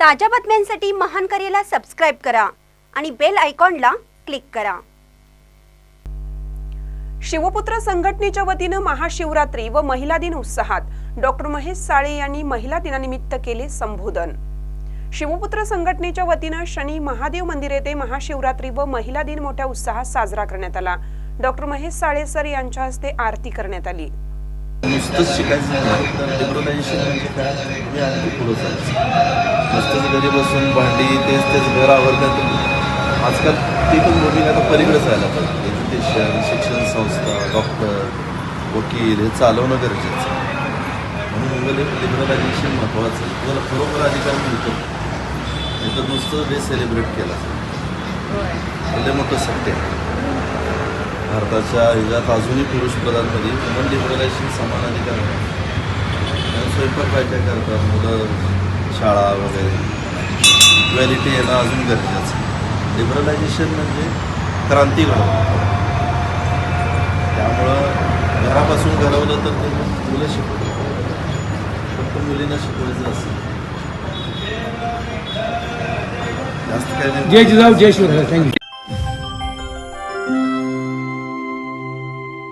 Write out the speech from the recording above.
ताज्या बातम्यांसाठी महान करेला सबस्क्राईब करा आणि बेल आयकॉनला क्लिक करा. शिवपुत्र संघटनेच्या वतीनं महाशिवरात्री व महिला दिन उत्साहात डॉक्टर महेश साळे यांनी महिला दिनानिमित्त केले संबोधन. शिवपुत्र संघटनेच्या वतीनं शनी महादेव मंदिर येथे महाशिवरात्री व महिला दिन मोठ्या उत्साहात साजरा करण्यात आला. डॉक्टर महेश साळे सर यांच्या हस्ते आरती करण्यात आली. नुसतंच शिकायचं नाही. तर लिबरलायझेशन म्हणजे काय हे आणखी पुढं जायचं. नुसतंच घरी बसून भांडी तेच तेच घर आवडण्यात आजकाल ती पण भूमिका आता पलीकडे जायला पाहिजे एज्युकेशन शिक्षण संस्था डॉक्टर वकील हे चालवणं गरजेचं आहे. म्हणून उलट लिबरलायझेशन महत्त्वाचं आहे. तुम्हाला खरोखर अधिकार मिळतो. नाही तर नुसतं डे सेलिब्रेट केला. लय मोठं सत्य आहे? भारताच्या ह्याच्यात अजूनही पुरुष प्रधानमध्ये वुमन लिबरलायझेशन समान अधिकार आहे. स्वयंपाक काय काय करतात मुलं शाळा वगैरे. इक्वॅलिटी याला अजून गरजेचं लिबरलायझेशन म्हणजे क्रांती घडवणं. त्यामुळं घरापासून घडवलं तर ते मुलं शिकवलं फक्त मुलींना शिकवायचं असेल जास्त काय नाही. जय जिजाऊ जय शिवराय. Thank you